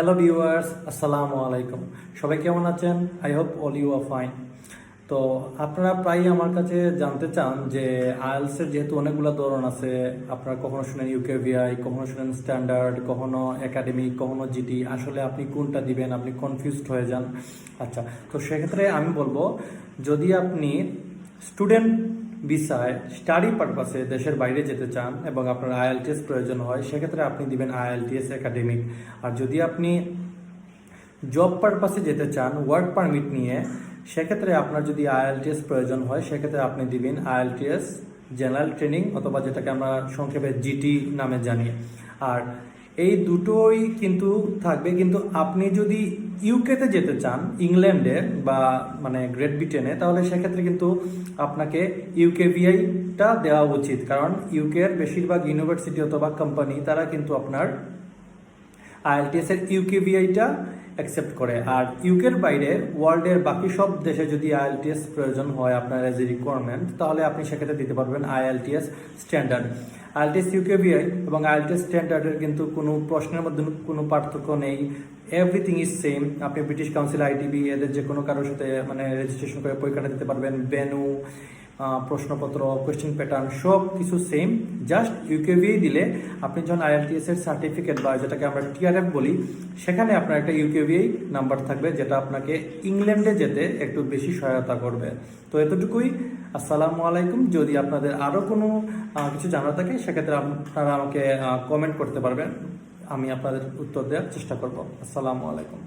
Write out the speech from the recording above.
Hello viewers আসসালামু আলাইকুম সবাই কেমন আছেন? I hope all you are fine তো আপনারা প্রায়ই আমার কাছে জানতে চান যে আইএলসের যেহেতু অনেকগুলো ধরন আছে, আপনারা কখনো শুনেন ইউকে ভিআই কখনো শুনেন স্ট্যান্ডার্ড কখনো একাডেমিক কখনো জিটি আসলে আপনি কোনটা দিবেন? আপনি কনফিউজড হয়ে যান। আচ্ছা তো সেক্ষেত্রে আমি বলব, যদি আপনি স্টুডেন্ট ভিসায় স্টাডি পারপাসে দেশের বাইরে যেতে চান এবং আপনার আইএলটিএস প্রয়োজন হয়, সেক্ষেত্রে আপনি দিবেন আইএলটিএস একাডেমিক আর যদি আপনি জব পারপাসে যেতে চান ওয়ার্ক পারমিট নিয়ে, সেক্ষেত্রে আপনার যদি আইএলটিএস প্রয়োজন হয়, সেক্ষেত্রে আপনি দিবেন আইএলটিএস জেনারেল ট্রেনিং অথবা যেটাকে আমরা সংক্ষেপে জিটি নামে জানি। আর এই দুটোই কিন্তু থাকবে, কিন্তু আপনি যদি ইউকেতে যেতে চান, ইংল্যান্ডে বা মানে গ্রেট ব্রিটেনে তাহলে সেক্ষেত্রে কিন্তু আপনাকে ইউকে ভিআইটা দেওয়া উচিত। কারণ ইউকের বেশিরভাগ ইউনিভার্সিটি অথবা কোম্পানি তারা কিন্তু আপনার আইএলটিএস এর ইউকেভিআইটা অ্যাকসেপ্ট করে। আর ইউকের বাইরে ওয়ার্ল্ডের বাকি সব দেশে যদি আইএলটিএস প্রয়োজন হয় আপনার এজ এ রিকোয়ারমেন্ট তাহলে আপনি সেক্ষেত্রে দিতে পারবেন আইএলটিএস স্ট্যান্ডার্ড আইএলটিএস ইউকেভিআই এবং আইএলটিএস স্ট্যান্ডার্ডের কিন্তু কোনো প্রশ্নের মধ্যে কোনো পার্থক্য নেই। এভরিথিং ইজ সেম আপনি ব্রিটিশ কাউন্সিল আইটিবি এদের যে কোনো কারোর সাথে মানে রেজিস্ট্রেশন করে পরীক্ষাটা দিতে পারবেন। ভেনু প্রশ্নপত্র কোয়েশ্চেন প্যাটার্ন সব কিছু সেম জাস্ট ইউকেভিআই দিলে আপনি যখন আইএলটিএস এর সার্টিফিকেট বা যেটাকে আমরা টিআরএফ বলি, সেখানে আপনার একটা ইউকেভিআই নাম্বার থাকবে যেটা আপনাকে ইংল্যান্ডে যেতে একটু বেশি সহায়তা করবে। তো এতটুকুই, আসসালামু আলাইকুম। যদি আপনাদের আরও কোনো কিছু জানা থাকে, সেক্ষেত্রে আপনারা আমাকে কমেন্ট করতে পারবেন। আমি আপনাদের উত্তর দেওয়ার চেষ্টা করব। আসসালামু আলাইকুম।